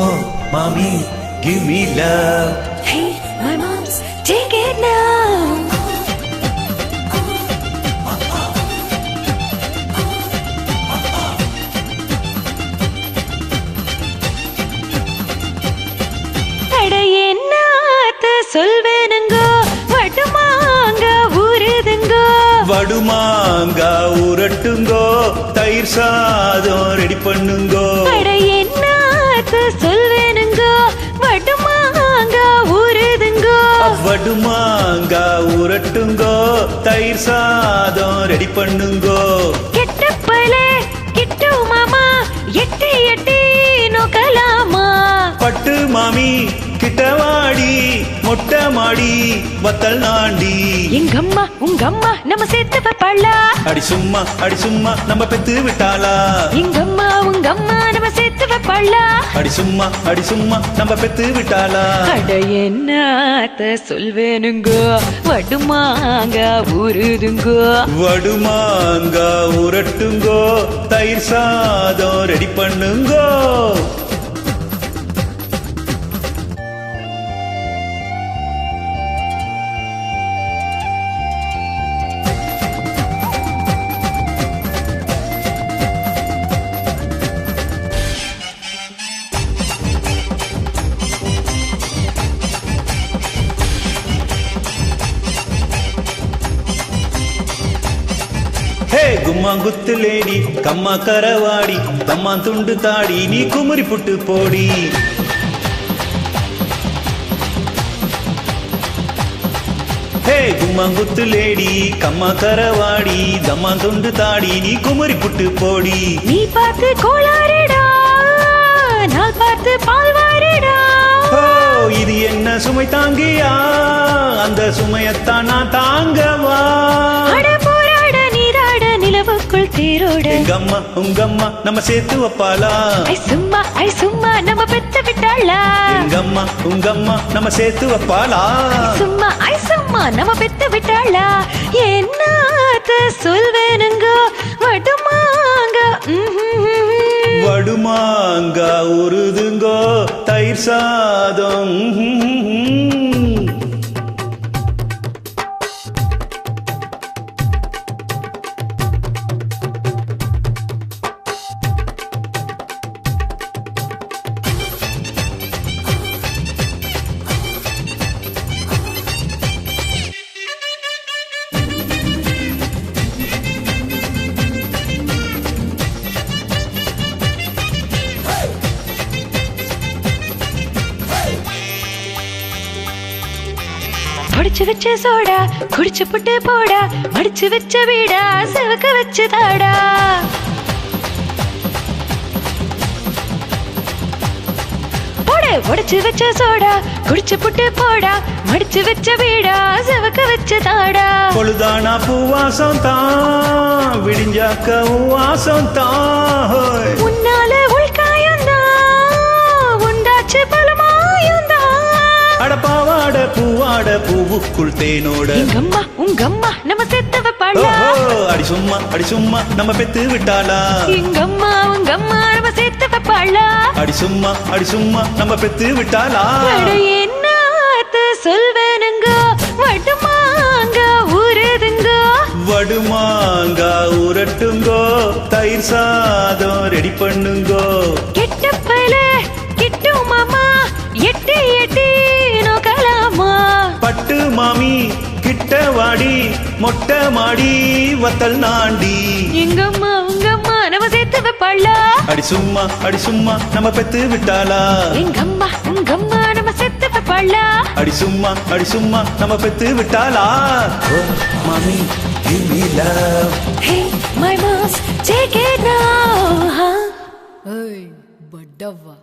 Oh, mommy, give me love. Hey, my mom's take it now. சொல்வேனுங்கோ வட்டுமாங்க ஊருதுங்கோ வடுமாங்கா உரட்டுங்கோ தயிர் சாதம் ready பண்ணுங்கோ அட வடுமாங்கா உரட்டுங்கோ தயிர் சாதம் ரெடி பண்ணுங்கோ. கெட்ட பல கிட்டு மாமா எட்டி எட்டி நோக்கலாமா? பட்டு மாமி கிட்டவாடி மொட்டை மாடி வத்தல் நாண்டி. எங்கம்மா உங்கம்மா நம்ம சேர்த்து வைப்பாளா அடி சும்மா அடி சும்மா நம்ம பெத்து விட்டாளா? எங்கம்மா உங்கம்மா நம்ம சேர்த்து வைப்பாளா அடி சும்மா அடி சும்மா நம்ம பெத்து விட்டாளா? அட என்னத்த சொல்வேனுங்கோ வடுமாங்க ஊருதுங்கோ. வடுமாங்கா உரட்டுங்கோ தயிர் சாதம் ரெடி பண்ணுங்கோ. கும்மா குத்து லேடி கம்மா கரவாடி தம்மா துண்டு தாடி நீ குமரி புட்டு போடி. ஹே கும்மா குத்து லேடி கம்மா கரவாடி தம்மா துண்டு தாடி நீ குமரி புட்டு போடி. நீ பார்த்து கோளாறுடா நான் பார்த்து பால்வாருடா ஓ இது என்ன சுமை தாங்கியா? அந்த சுமையத்தான் நான் தாங்கவா? நிலவுக்குள் தேரோட எங்கம்மா உங்கம்மா நம்ம சேர்த்து வைப்பாளா? ஐ சும்மா ஐ சும்மா நம்ம பெத்து விட்டாளா? எங்கம்மா உங்கம்மா நம்ம சேர்த்து வைப்பாளா? சும்மா ஐ சும்மா நம்ம பெத்து விட்டாளா? என்னத்த சொல்வேனுங்க வடுமாங்க. வடுமாங்கா உருதுங்கோ தயிர் சாதம் பொடிச்சு வச்ச சோடா குடிச்சு புட்டு போடா மடிச்சு வச்ச வீடா செவக்க வச்சு தாடா உடைச்சு வச்ச சோடா குடிச்சு புட்டு போடா மடிச்சு வச்ச வீடா செவக்க வச்சு தாடா பொழுதானா பூவாசம் தான் விடிஞ்சாக்க வாசம் தான். உன்னால பூவாட பூவுக்குள் தேனோட. எங்கம்மா உங்கம்மா நம்ம செத்து வைப்பாளா அடி சும்மா அடி சும்மா நம்ம பெத்து விட்டாளா? எங்கம்மா உங்கம்மா நம்ம செத்து வைப்பாளா அடி சும்மா அடி சும்மா நம்ம பெத்து விட்டாளா? என்னத்த சொல்வேனுங்க? வட்டுமாங்க ஊருதுங்க வடுமாங்கா உரட்டுங்கோ தயிர் சாதம் ரெடி பண்ணுங்கோ. கெட்ட பல கிட்டு மாமா எட்டி எட்டி மாமி கிட்ட வாடி மொட்டை மாடி வத்தல் நாண்டி. எங்கம்மா உங்கம்மா நம்ம சேர்த்து வைப்பாளா அடி சும்மா அடி சும்மா நம்ம பெத்து விட்டாளா? எங்கம்மா உங்கம்மா நம்ம சேர்த்து வைப்பாளா அடி சும்மா அடி சும்மா நம்ம பெத்து விட்டாளா? மாமி give me love. Hey, my moms, take it now. Huh? பட்டவா.